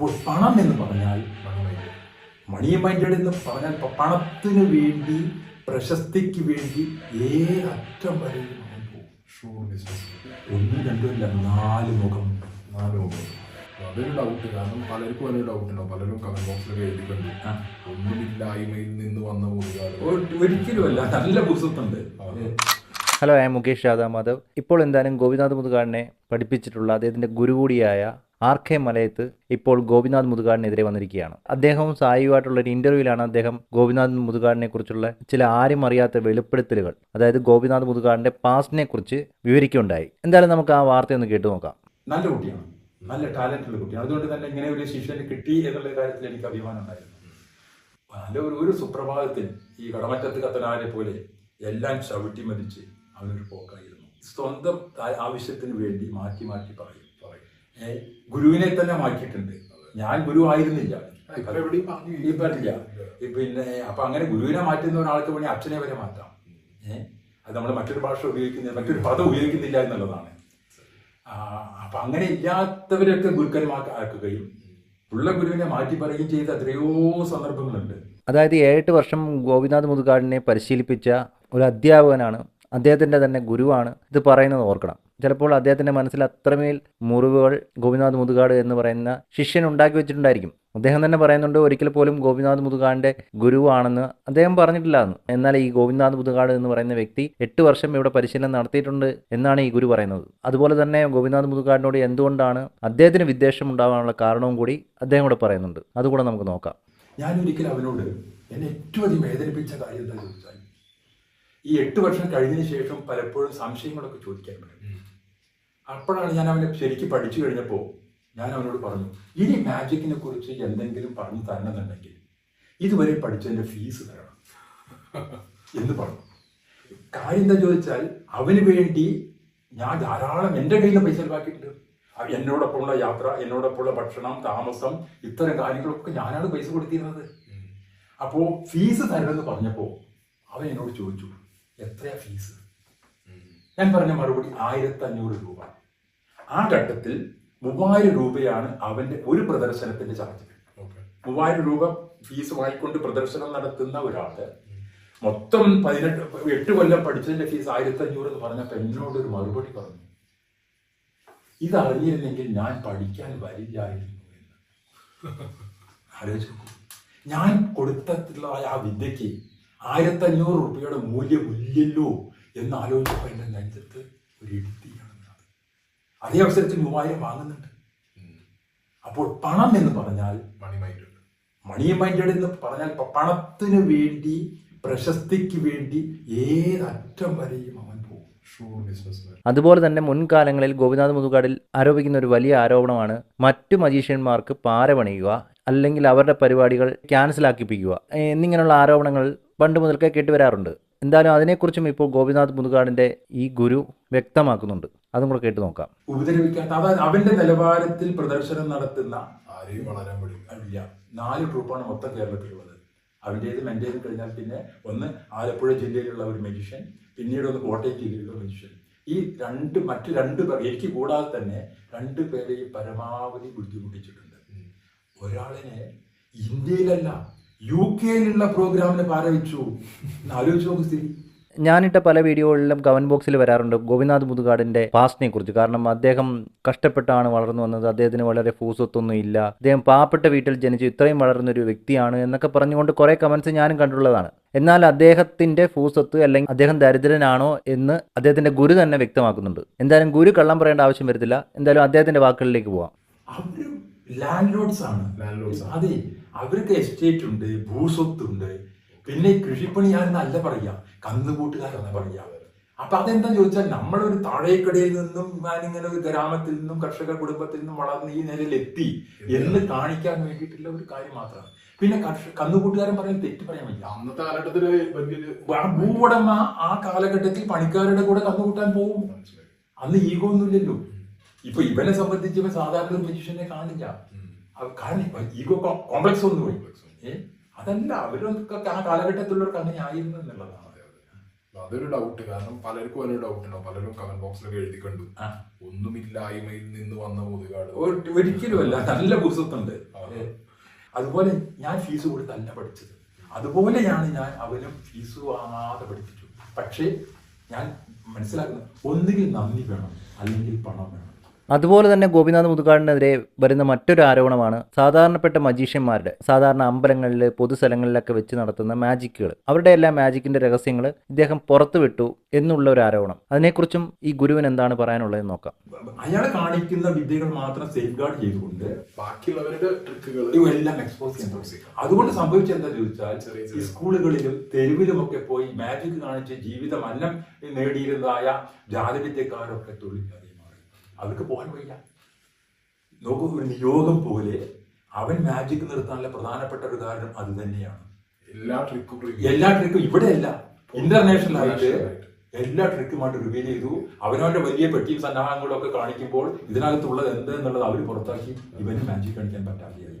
അപ്പോൾ പണം എന്ന് പറഞ്ഞാൽ മണി മൈൻഡഡ് എന്ന് പറഞ്ഞാൽ പണത്തിന് വേണ്ടി പ്രശസ്തിക്ക് വേണ്ടി ഏതറ്റം വരെയും അവൻ പോകും. ഷൂർ ബിസിനസ് ഒന്നും രണ്ടും ഇല്ല നാല് മുഖം. നാല് മുഖം. അതൊരു ഡൗട്ട് കാരണം പലർക്കും അതൊരു ഡൗട്ട് ഉണ്ടാവും. പലരും കമന്റ് ബോക്സിലൊക്കെ എഴുതിയിട്ടുണ്ട് ഒന്നുമില്ലായ്മയിൽ നിന്ന് വന്ന മുതുകാട് ഒ- ഒരിക്കലുമല്ല നല്ല പുസ്തകമുണ്ട്. ഹലോ ഞാൻ മുകേഷ് യാദവ് മാധവ്. ഇപ്പോൾ എന്തായാലും ഗോപിനാഥ് മുതുകാടിനെ പഠിപ്പിച്ചിട്ടുള്ള അദ്ദേഹത്തിന്റെ ഗുരു കൂടിയായ ആർ കെ മലയത്ത് ഇപ്പോൾ ഗോപിനാഥ് മുതുകാടിനെതിരെ വന്നിരിക്കുകയാണ്. അദ്ദേഹവും സായിയുമായിട്ടുള്ള ഒരു ഇന്റർവ്യൂവിലാണ് അദ്ദേഹം ഗോപിനാഥ് മുതുകാടിനെ കുറിച്ചുള്ള ചില ആരും അറിയാത്ത വെളിപ്പെടുത്തലുകൾ അതായത് ഗോപിനാഥ് മുതുകാടിന്റെ പാസ്റ്റിനെ കുറിച്ച് വിവരിക്കുകയുണ്ടായി. എന്തായാലും നമുക്ക് ആ വാർത്ത ഒന്ന് കേട്ടു നോക്കാം. നല്ല കുട്ടിയാണ്. നല്ല ടാലന്റ് ഉള്ള കുട്ടിയാണ്. അതുകൊണ്ട് തന്നെ ഇങ്ങനെ ഒരു ശിഷ്യന് കിട്ടി എന്നുള്ള കാര്യത്തിൽ എനിക്ക് അഭിമാനം ഉണ്ടായിരുന്നു. നല്ല ഒരു ഒരു സുപ്രഭാതത്തിൽ ഈ കടമറ്റത്ത് കത്തനാരെ പോലെ എല്ലാം ചവിട്ടി മതിച്ച് അവനൊരു പോക്കായിരുന്നു. സ്വന്തം ആവശ്യത്തിന് വേണ്ടി മാറ്റി മാറ്റി പറയും ഗുരുവിനെ തന്നെ മാറ്റിയിട്ടുണ്ട്. ഞാൻ ഗുരു ആയിരുന്നില്ല. ഇപ്പൊ എവിടെയും പറഞ്ഞു ഇപ്പൊ ഇല്ല. ഈ പിന്നെ അപ്പൊ അങ്ങനെ ഗുരുവിനെ മാറ്റുന്ന ഒരാൾക്ക് വേണ്ടി അച്ഛനെ വരെ മാറ്റാം. ഏഹ് അത് നമ്മൾ മറ്റൊരു ഭാഷ ഉപയോഗിക്കുന്നില്ല മറ്റൊരു പദം ഉപയോഗിക്കുന്നില്ല എന്നുള്ളതാണ്. അപ്പൊ അങ്ങനെ ഇല്ലാത്തവരൊക്കെ ഗുരുക്കന്മാർക്കാക്കുകയും ഉള്ള ഗുരുവിനെ മാറ്റി പറയുകയും ചെയ്ത എത്രയോ സന്ദർഭങ്ങളുണ്ട്. അതായത് ഏഴെട്ട് വർഷം ഗോപിനാഥ് മുതുകാടിനെ പരിശീലിപ്പിച്ച ഒരു അധ്യാപകനാണ്. അദ്ദേഹത്തിന്റെ തന്നെ ഗുരുവാണ് ഇത് പറയുന്നത് ഓർക്കണം. ചിലപ്പോൾ അദ്ദേഹത്തിന്റെ മനസ്സിൽ അത്രമേൽ മുറിവുകൾ ഗോപിനാഥ് മുതുകാട് എന്ന് പറയുന്ന ശിഷ്യൻ ഉണ്ടാക്കി വെച്ചിട്ടുണ്ടായിരിക്കും. അദ്ദേഹം തന്നെ പറയുന്നുണ്ട് ഒരിക്കൽ പോലും ഗോപിനാഥ് മുതുകാടിന്റെ ഗുരുവാണെന്ന് അദ്ദേഹം പറഞ്ഞിട്ടില്ല എന്ന്. എന്നാൽ ഈ ഗോപിനാഥ് മുതുകാട് എന്ന് പറയുന്ന വ്യക്തി എട്ട് വർഷം ഇവിടെ പരിശീലനം നടത്തിയിട്ടുണ്ട് എന്നാണ് ഈ ഗുരു പറയുന്നത്. അതുപോലെ തന്നെ ഗോപിനാഥ് മുതുകാടിനോട് എന്തുകൊണ്ടാണ് അദ്ദേഹത്തിന് വിദ്വേഷം ഉണ്ടാകാനുള്ള കാരണവും കൂടി അദ്ദേഹം ഇവിടെ പറയുന്നുണ്ട്. അതുകൂടെ നമുക്ക് നോക്കാം. ഞാൻ ഒരിക്കൽ അവനോട് എന്നെ ഏറ്റവും അധികം വേദനിപ്പിച്ച കാര്യം എന്താണെന്ന് ചോദിച്ചാൽ ഈ എട്ട് വർഷം കഴിഞ്ഞതിന് ശേഷം പലപ്പോഴും സംശയങ്ങളൊക്കെ ചോദിക്കാൻ പറ്റും അപ്പോഴാണ് ഞാൻ അവനെ ശരിക്കും പഠിച്ചു കഴിഞ്ഞപ്പോൾ ഞാൻ അവനോട് പറഞ്ഞു ഇനി മാജിക്കിനെ കുറിച്ച് എന്തെങ്കിലും പറഞ്ഞു തരണമെന്നുണ്ടെങ്കിൽ ഇതുവരെ പഠിച്ചതിന്റെ ഫീസ് തരണം. എന്ന് പറഞ്ഞു. കാര്യം എന്താ ചോദിച്ചാൽ അവന് വേണ്ടി ഞാൻ ധാരാളം എന്റെ കയ്യിൽ നിന്ന് പൈസ ചെലവാക്കിയിട്ടുണ്ട്. എന്നോടൊപ്പമുള്ള യാത്ര എന്നോടൊപ്പമുള്ള ഭക്ഷണം താമസം ഇത്തരം കാര്യങ്ങളൊക്കെ ഞാനാണ് പൈസ കൊടുത്തിരുന്നത്. അപ്പോൾ ഫീസ് തരണമെന്ന് പറഞ്ഞപ്പോൾ അവൻ എന്നോട് ചോദിച്ചു എത്രയാ ഫീസ് ഞാൻ പറഞ്ഞ മറുപടി ആയിരത്തി അഞ്ഞൂറ് രൂപ. ആ ഘട്ടത്തിൽ മൂവായിരം രൂപയാണ് അവന്റെ ഒരു പ്രദർശനത്തിന്റെ ചാർജ്. മൂവായിരം രൂപ ഫീസ് വാങ്ങിക്കൊണ്ട് പ്രദർശനം നടത്തുന്ന ഒരാൾ മൊത്തം പതിനെട്ട് എട്ട് കൊല്ലം പഠിച്ചതിന്റെ ഫീസ് ആയിരത്തി അഞ്ഞൂറ് എന്ന് പറഞ്ഞപ്പോൾ എന്നോട് ഒരു മറുപടി പറഞ്ഞു. ഇത് അറിഞ്ഞിരുന്നെങ്കിൽ ഞാൻ പഠിക്കാൻ വരില്ലായിരുന്നു എന്ന്. ആലോചിച്ചു ഞാൻ കൊടുത്തിട്ടുള്ള ആ വിദ്യക്ക് ആയിരത്തി അഞ്ഞൂറ് റുപ്യയുടെ മൂല്യമില്ലല്ലോ എന്ന് ആലോചിച്ചപ്പോൾ എന്റെ നെഞ്ചത്ത് ഒരു ഇടുത്തിയാണ്. അതേ അവസരത്തിൽ മൂവായിരം വാങ്ങുന്നുണ്ട്. അപ്പോൾ പണം എന്ന് പറഞ്ഞാൽ മണി മൈൻഡ് മണി മൈൻഡഡ് എന്ന് പറഞ്ഞാൽ പണത്തിന് വേണ്ടി പ്രശസ്തിക്ക് വേണ്ടി ഏതറ്റം വരെയും അവൻ പോകും. അതുപോലെ തന്നെ മുൻകാലങ്ങളിൽ ഗോപിനാഥ് മുതുകാടിൽ ആരോപിക്കുന്ന ഒരു വലിയ ആരോപണമാണ് മറ്റു മജീഷ്യന്മാർക്ക് പാര പണിയുക അല്ലെങ്കിൽ അവരുടെ പരിപാടികൾ ക്യാൻസലാക്കിപ്പിക്കുക എന്നിങ്ങനെയുള്ള ആരോപണങ്ങൾ പണ്ട് മുതൽക്കേ കേട്ടുവരാറുണ്ട്. എന്തായാലും അതിനെക്കുറിച്ചും ഇപ്പോൾ ഗോപിനാഥ് മുതുകാടിന്റെ ഈ ഗുരു വ്യക്തമാക്കുന്നുണ്ട്. അതും കൂടെ കേട്ട് നോക്കാം. ഉപദ്രവിക്കാത്ത അതായത് അവന്റെ നിലവാരത്തിൽ പ്രദർശനം നടത്തുന്ന ആരെയും വളരാൻ ഇല്ല നാല് ഗ്രൂപ്പാണ് മൊത്തം കേരളത്തിലുള്ളത്. അവന്റേതും എന്റേതും കഴിഞ്ഞാൽ പിന്നെ ഒന്ന് ആലപ്പുഴ ജില്ലയിലുള്ള ഒരു മനുഷ്യൻ പിന്നീട് ഒന്ന് കോട്ടയം ജില്ലയിലുള്ള മനുഷ്യൻ ഈ രണ്ട് മറ്റു രണ്ട് പേർ എനിക്ക് കൂടാതെ തന്നെ രണ്ട് പേരെയും പരമാവധി ബുദ്ധിമുട്ടിച്ചിട്ടുണ്ട്. ഒരാളിനെ ഇന്ത്യയിലല്ല യു കെയിലുള്ള പ്രോഗ്രാമിനെ പാരവിച്ചു ആലോചിച്ച് നോക്ക് സ്ഥിതി. ഞാനിട്ട പല വീഡിയോകളിലും കമന്റ് ബോക്സിൽ വരാറുണ്ട് ഗോപിനാഥ് മുതുകാടിന്റെ പാസ്റ്റിനെ കുറിച്ച് കാരണം അദ്ദേഹം കഷ്ടപ്പെട്ടാണ് വളർന്നു വന്നത്. അദ്ദേഹത്തിന് വളരെ ഫൂസൊത്തൊന്നും ഇല്ല. അദ്ദേഹം പാവപ്പെട്ട വീട്ടിൽ ജനിച്ചു ഇത്രയും വളർന്ന ഒരു വ്യക്തിയാണ് എന്നൊക്കെ പറഞ്ഞുകൊണ്ട് കുറേ കമൻസ് ഞാനും കണ്ടിട്ടുള്ളതാണ്. എന്നാൽ അദ്ദേഹത്തിന്റെ ഫൂസത്ത് അല്ലെങ്കിൽ അദ്ദേഹം ദരിദ്രനാണോ എന്ന് അദ്ദേഹത്തിന്റെ ഗുരു തന്നെ വ്യക്തമാക്കുന്നുണ്ട്. എന്തായാലും ഗുരു കള്ളം പറയേണ്ട ആവശ്യം വരത്തില്ല. എന്തായാലും അദ്ദേഹത്തിന്റെ വാക്കുകളിലേക്ക് പോവാം. ലാൻഡ് ലോഡ്സ് ആണ്. ലാൻഡ് ലോഡ്സ് അതെ അവർക്ക് എസ്റ്റേറ്റ് ഉണ്ട് ഭൂസ്വത്ത് ഉണ്ട് പിന്നെ കൃഷിപ്പണിയാരെന്നല്ല പറയാ കന്നുകൂട്ടുകാരെന്ന പറയാ. അപ്പൊ അതെന്താ ചോദിച്ചാൽ നമ്മളൊരു താഴേക്കടയിൽ നിന്നും ഞാനിങ്ങനെ ഒരു ഗ്രാമത്തിൽ നിന്നും കർഷക കുടുംബത്തിൽ നിന്നും വളർന്ന് ഈ നിലയിൽ എത്തി എന്ന് കാണിക്കാൻ വേണ്ടിയിട്ടുള്ള ഒരു കാര്യം മാത്രമാണ്. പിന്നെ കർഷക കന്നുകൂട്ടുകാരൻ പറയാൻ തെറ്റ് പറയാൻ വയ്യ. അന്നത്തെ കാലഘട്ടത്തിൽ ഭൂവുടമ ആ കാലഘട്ടത്തിൽ പണിക്കാരുടെ കൂടെ കന്നുകൂട്ടാൻ പോകും. അന്ന് ഈഗോ ഒന്നുമില്ലല്ലോ. ഇപ്പൊ ഇവനെ സംബന്ധിച്ച് ഇവൻ സാധാരണ ഒരു മനുഷ്യനെ കാണില്ല. കാരണം ഈഗോ കോംപ്ലക്സ് ഒന്നും പോയി അതല്ല അവരൊക്കെ ആ കാലഘട്ടത്തിലുള്ളവർക്ക് അങ്ങനെ ആയിരുന്നു എന്നുള്ളതാണ് അതൊരു ഡൗട്ട് കാരണം പലർക്കും അതിനൊരു ഡൗട്ട് ഉണ്ടാവും. പലരും കമന്റ് ബോക്സിലൊക്കെ എഴുതി കണ്ടു. ഒന്നുമില്ലായ്മയിൽ നിന്ന് വന്ന മുതുകാട്. ഒരിക്കലും അല്ല നല്ല പുസ്തകത്തുണ്ട് അതുപോലെ ഞാൻ ഫീസ് കൊടുത്തല്ല പഠിച്ചത്. അതുപോലെയാണ് ഞാൻ അവനും ഫീസ് വാങ്ങാതെ പഠിപ്പിച്ചു. പക്ഷേ ഞാൻ മനസ്സിലാക്കുന്നത് ഒന്നുകിൽ നന്ദി വേണം അല്ലെങ്കിൽ പണം വേണം. അതുപോലെ തന്നെ ഗോപിനാഥ് മുതുകാടിനെതിരെ വരുന്ന മറ്റൊരു ആരോപണമാണ് സാധാരണപ്പെട്ട മജീഷ്യന്മാരുടെ സാധാരണ അമ്പലങ്ങളിൽ പൊതുസ്ഥലങ്ങളിലൊക്കെ വെച്ച് നടത്തുന്ന മാജിക്കുകൾ അവരുടെ എല്ലാ മാജിക്കിന്റെ രഹസ്യങ്ങൾ ഇദ്ദേഹം പുറത്തുവിട്ടു എന്നുള്ള ഒരു ആരോപണം. അതിനെക്കുറിച്ചും ഈ ഗുരുവിന് എന്താണ് പറയാനുള്ളത് നോക്കാം. അയാൾ കാണിക്കുന്ന വിദ്യകൾ മാത്രം സേഫ് ഗാർഡ് ചെയ്തുകൊണ്ട് ബാക്കിയുള്ളവരുടെ ട്രിക്കുകൾ എല്ലാം എക്സ്പോസ് ചെയ്യാൻ അതുകൊണ്ട് സംഭവിച്ചത് എന്താ ചോദിച്ചാൽ ചെറിയ സ്കൂളുകളിലും തെരുവിലുമൊക്കെ പോയി മാജിക് കാണിച്ച് ജീവിതം അന്നം നേടിയിരുന്നതായ ജാതിവിദ്യക്കാരൊക്കെ തൊഴിൽ അവർക്ക് പോകാൻ വയ്യ. നോക്കൂ ഒരു നിയോഗം പോലെ അവൻ മാജിക് നിർത്താനുള്ള പ്രധാനപ്പെട്ട ഒരു കാരണം അത് തന്നെയാണ്. എല്ലാ ട്രിക്കും എല്ലാ ട്രിക്കും ഇവിടെയല്ല. ഇന്റർനാഷണൽ ആയിട്ട്. എല്ലാ ട്രിക്കുമായിട്ട് റിവീൽ ചെയ്തു. അവനവന്റെ വലിയ പെട്ടിയും സന്നാഹങ്ങളും ഒക്കെ കാണിക്കുമ്പോൾ ഇതിനകത്തുള്ളത് എന്ത് എന്നുള്ളത് അവർ പുറത്താക്കി. ഇവന് മാജിക് കാണിക്കാൻ പറ്റാതെയായി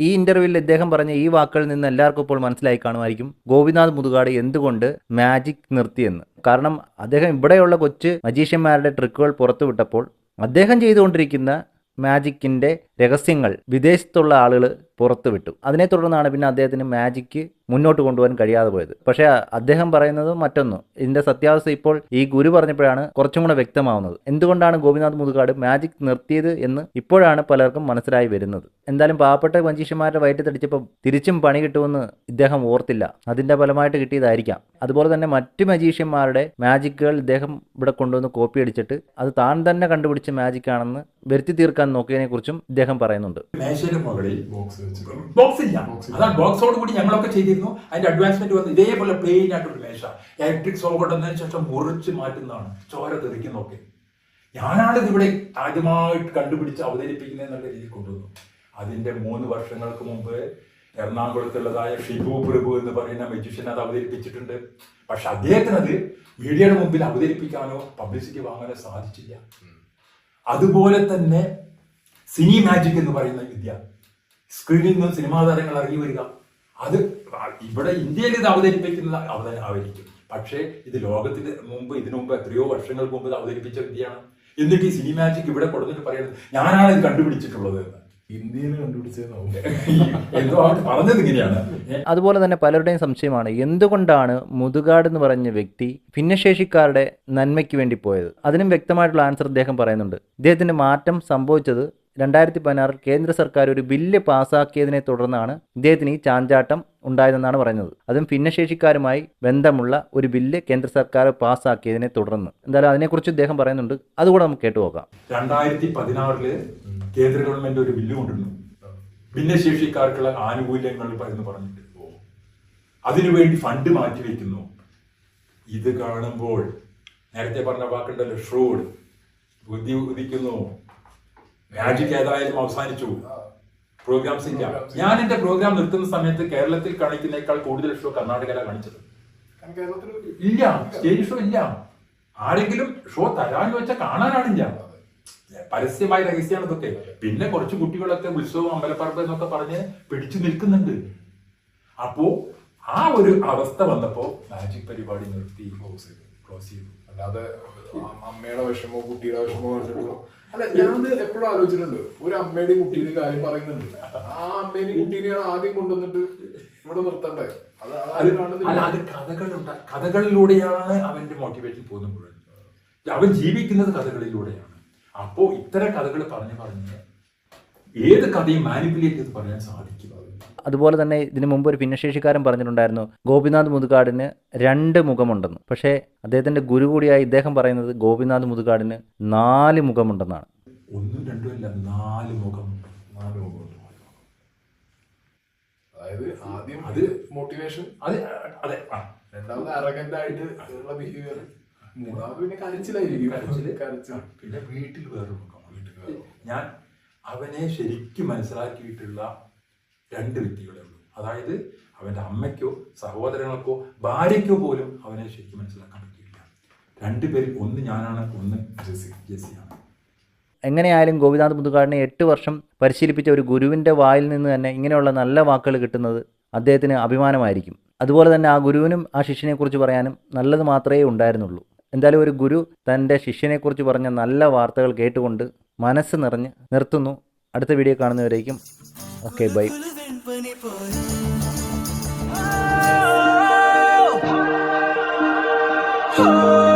ഈ ഇന്റർവ്യൂവിൽ അദ്ദേഹം പറഞ്ഞ ഈ വാക്കുകളിൽ നിന്ന് എല്ലാവർക്കും ഇപ്പോൾ മനസ്സിലായി കാണുമായിരിക്കും. ഗോപിനാഥ് മുതുകാട് എന്തുകൊണ്ട് മാജിക് നിർത്തിയെന്ന്. കാരണം അദ്ദേഹം ഇവിടെയുള്ള കൊച്ച് മജീഷ്യന്മാരുടെ ട്രിക്കുകൾ പുറത്തുവിട്ടപ്പോൾ അദ്ദേഹം ചെയ്തുകൊണ്ടിരിക്കുന്ന മാജിക്കിന്റെ രഹസ്യങ്ങൾ വിദേശത്തുള്ള ആളുകൾ പുറത്തുവിട്ടു. അതിനെ തുടർന്നാണ് പിന്നെ അദ്ദേഹത്തിന് മാജിക്ക് മുന്നോട്ട് കൊണ്ടുപോകാൻ കഴിയാതെ പോയത്. പക്ഷേ അദ്ദേഹം പറയുന്നത് മറ്റൊന്ന്. ഇതിന്റെ സത്യാവസ്ഥ ഇപ്പോൾ ഈ ഗുരു പറഞ്ഞപ്പോഴാണ് കുറച്ചും കൂടെ വ്യക്തമാവുന്നത്. എന്തുകൊണ്ടാണ് ഗോപിനാഥ് മുതുകാട് മാജിക് നിർത്തിയത് എന്ന് ഇപ്പോഴാണ് പലർക്കും മനസ്സിലായി വരുന്നത്. എന്തായാലും പാവപ്പെട്ട വഞ്ചീഷന്മാരുടെ വയറ്റ് തടിച്ചപ്പോൾ തിരിച്ചും പണി കിട്ടുമെന്ന് ഇദ്ദേഹം ഓർത്തില്ല. അതിന്റെ ഫലമായിട്ട് കിട്ടിയതായിരിക്കാം. അതുപോലെ തന്നെ മറ്റു മജീഷ്യന്മാരുടെ മാജിക്കുകൾ ഇദ്ദേഹം ഇവിടെ കൊണ്ടുവന്ന് കോപ്പി അടിച്ചിട്ട് അത് താൻ തന്നെ കണ്ടുപിടിച്ച മാജിക്കാണെന്ന് വരുത്തി തീർക്കാൻ നോക്കിയതിനെ കുറിച്ചും ഇദ്ദേഹം പറയുന്നുണ്ട്. മേശയുടെ മുകളിൽ ബോക്സ് വെച്ച്. ബോക്സ് ഇല്ല. Box അതാണ് ബോക്സോട് കൂടി ഞങ്ങളൊക്കെ ചെയ്തിരുന്നു. അതിന്റെ അഡ്വാൻസ്മെന്റ് വന്ന് ഇതേപോലെ പ്ലെയിൻ ആയിട്ടൊരു മേശ. ഇലക്ട്രിക് സോ കൊണ്ടതിന് ശേഷം മുറിച്ച് മാറ്റുന്നതാണ്. ചോര തെറിക്കുന്നൊക്കെ ഞാനാണിത് ഇവിടെ ആദ്യമായിട്ട് കണ്ടുപിടിച്ച് അവതരിപ്പിക്കുന്നത് എന്നുള്ള രീതിയിൽ കൊണ്ടുവന്നു. അതിന്റെ മൂന്ന് വർഷങ്ങൾക്ക് മുമ്പ് എറണാകുളത്തുള്ളതായ ഷിബു പ്രഭു എന്ന് പറയുന്ന മെജിഷ്യൻ അത് അവതരിപ്പിച്ചിട്ടുണ്ട്. പക്ഷെ അദ്ദേഹത്തിന് അത് മീഡിയയുടെ മുമ്പിൽ അവതരിപ്പിക്കാനോ പബ്ലിസിറ്റി വാങ്ങാനോ സാധിച്ചില്ല. അതുപോലെ തന്നെ സിനി മാജിക് എന്ന് പറയുന്ന വിദ്യ. സ്ക്രീനിൽ നിന്ന് സിനിമാ താരങ്ങൾ ഇറങ്ങി വരിക. അത് ഇവിടെ ഇന്ത്യയിൽ ഇത് അവതരിപ്പിക്കുന്നത് അവതരം ആയിരിക്കും പക്ഷേ ഇത് ലോകത്തിന് മുമ്പ് ഇതിനു മുമ്പ് എത്രയോ വർഷങ്ങൾക്ക് മുമ്പ് ഇത് അവതരിപ്പിച്ച വിദ്യയാണ്. എന്നിട്ട് ഈ സിനി മാജിക് ഇവിടെ കൊടുത്തിട്ട് പറയുന്നത് ഞാനാണ് ഇത് കണ്ടുപിടിച്ചിട്ടുള്ളത് എന്ന്. ഇന്ത്യയിൽ പറഞ്ഞത് ഇങ്ങനെയാണ്. അതുപോലെ തന്നെ പലരുടെയും സംശയമാണ് എന്തുകൊണ്ടാണ് മുതുകാട് എന്ന് പറഞ്ഞ വ്യക്തി ഭിന്നശേഷിക്കാരുടെ നന്മയ്ക്ക് വേണ്ടി പോയത്? അതിനും വ്യക്തമായിട്ടുള്ള ആൻസർ അദ്ദേഹം പറയുന്നുണ്ട്. ഇദ്ദേഹത്തിന്റെ മാറ്റം സംഭവിച്ചത് രണ്ടായിരത്തി പതിനാറിൽ കേന്ദ്ര സർക്കാർ ഒരു ബില്ല് പാസാക്കിയതിനെ തുടർന്നാണ് ഇദ്ദേഹത്തിന് ഈ ചാഞ്ചാട്ടം ഉണ്ടായതെന്നാണ് പറയുന്നത്. അതും ഭിന്നശേഷിക്കാരുമായി ബന്ധമുള്ള ഒരു ബില്ല് കേന്ദ്ര സർക്കാർ പാസാക്കിയതിനെ തുടർന്ന്. എന്തായാലും അതിനെക്കുറിച്ച് ഇദ്ദേഹം പറയുന്നുണ്ട്. അതുകൂടെ നമുക്ക് കേട്ടു നോക്കാം. രണ്ടായിരത്തി പതിനാറിൽ കേന്ദ്ര ഗവൺമെന്റ് ഒരു ബില്ല് കൊണ്ടുവന്നു. ഭിന്നശേഷിക്കാർക്കുള്ള ആനുകൂല്യങ്ങൾ പറഞ്ഞിട്ട് അതിനുവേണ്ടി ഫണ്ട് മാറ്റിവെക്കുന്നു ഇത് കാണുമ്പോൾ നേരത്തെ പറഞ്ഞ വാക്കുണ്ടല്ലോ ഷ്രൂഡ് ബുദ്ധി ഉദിക്കുന്നു. മാജിക് ഏതായാലും അവസാനിച്ചു. പ്രോഗ്രാംസ് ഇല്ല ഞാൻ എന്റെ പ്രോഗ്രാം നിർത്തുന്ന സമയത്ത് കേരളത്തിൽ കാണിക്കുന്നേക്കാൾ കൂടുതൽ ഷോ കർണാടകയിലാണ് കാണിച്ചത്. ഇല്ല. സ്റ്റേജ് ഷോ ഇല്ല. ആരെങ്കിലും ഷോ തരാന്ന് വെച്ചാൽ കാണാനാണില്ല. പരസ്യമായ രഹസ്യമാണ് ഇതൊക്കെ. പിന്നെ കുറച്ച് കുട്ടികളൊക്കെ ഉത്സവം അമ്പലപ്പറമ്പ് എന്നൊക്കെ പറഞ്ഞ് പിടിച്ചു നിൽക്കുന്നുണ്ട്. അപ്പോ ആ ഒരു അവസ്ഥ വന്നപ്പോ മാജിക് പരിപാടി നിർത്തി. ക്ലോസ് ചെയ്തു അല്ലാതെ അമ്മയുടെ വിഷമോ കുട്ടിയുടെ വിഷമോ അല്ല ഞാൻ എപ്പോഴും ആലോചിച്ചിട്ടുണ്ട്. ഒരു അമ്മയുടെയും കുട്ടിയുടെ കാര്യം പറയുന്നുണ്ട്. ആ അമ്മേനെയും കുട്ടീനെയാണ് ആദ്യം കൊണ്ടുവന്നിട്ട് ഇവിടെ നിർത്തണ്ടേ? അല്ല അത് കഥകളുണ്ട്. കഥകളിലൂടെയാണ് അവന്റെ മോട്ടിവേഷൻ പോകുന്നത് മുഴുവൻ. അവൻ ജീവിക്കുന്നത് കഥകളിലൂടെയാണ്. അപ്പോ ഇത്തരം കഥകൾ പറഞ്ഞു പറഞ്ഞ് ഏത് കഥയും മാനിപ്പുലേറ്റ് ചെയ്ത് പറയാൻ സാധിക്കും അതുപോലെ തന്നെ ഇതിനു മുമ്പ് ഒരു ഭിന്നശേഷിക്കാരൻ പറഞ്ഞിട്ടുണ്ടായിരുന്നു ഗോപിനാഥ് മുതുകാടിന് രണ്ട് മുഖമുണ്ടെന്ന്. പക്ഷേ അദ്ദേഹത്തിന്റെ ഗുരു കൂടിയായി ഇദ്ദേഹം പറയുന്നത് ഗോപിനാഥ് മുതുകാടിന് നാല് മുഖമുണ്ടെന്നാണ്. ഒന്നും രണ്ടും അല്ല നാല് മുഖം നാല് മുഖമുണ്ട് അതായത് ആദ്യം അത് മോട്ടിവേഷൻ അത് അതെ രണ്ടാമത് അറഗന്റ് ആയിട്ട് ഉള്ള ബിഹേവിയർ മൂന്നാമത് പിന്നെ കരച്ചിലായിരിക്കും. കരച്ചിൽ. കരച്ചിൽ പിന്നെ വീട്ടിൽ വേറൊരു മുഖം. വീട്ടിൽ വേറെ ഞാൻ അവനെ ശരിക്കും മനസ്സിലാക്കിയിട്ടുള്ള രണ്ട് വ്യക്തികളെ ഉള്ളൂ അതായത് അവന്റെ അമ്മയ്ക്കോ സഹോദരങ്ങൾക്കോ ഭാര്യയ്ക്കോ പോലും അവനെ ശരിക്കും മനസ്സിലാക്കാൻ പറ്റിയില്ല രണ്ടുപേരിൽ ഒന്ന് ഞാനാണ് ഒന്ന് ജെസി ജെസിയാണ് എങ്ങനെയായാലും ഗോപിനാഥ് മുതുകാടിനെ എട്ട് വർഷം പരിശീലിപ്പിച്ച ഒരു ഗുരുവിന്റെ വായിൽ നിന്ന് തന്നെ ഇങ്ങനെയുള്ള നല്ല വാക്കുകൾ കിട്ടുന്നത് അദ്ദേഹത്തിന് അഭിമാനമായിരിക്കും. അതുപോലെ തന്നെ ആ ഗുരുവിനും ആ ശിഷ്യനെക്കുറിച്ച് പറയാനും നല്ലത് മാത്രമേ ഉണ്ടായിരുന്നുള്ളൂ. എന്തായാലും ഒരു ഗുരു തന്റെ ശിഷ്യനെക്കുറിച്ച് പറഞ്ഞ നല്ല വാർത്തകൾ കേട്ടുകൊണ്ട് മനസ്സ് നിറഞ്ഞ് നിർത്തുന്നു. അടുത്ത video കാണുന്നവരേക്കും. Okay bye. company for you. Oh, oh, oh, oh.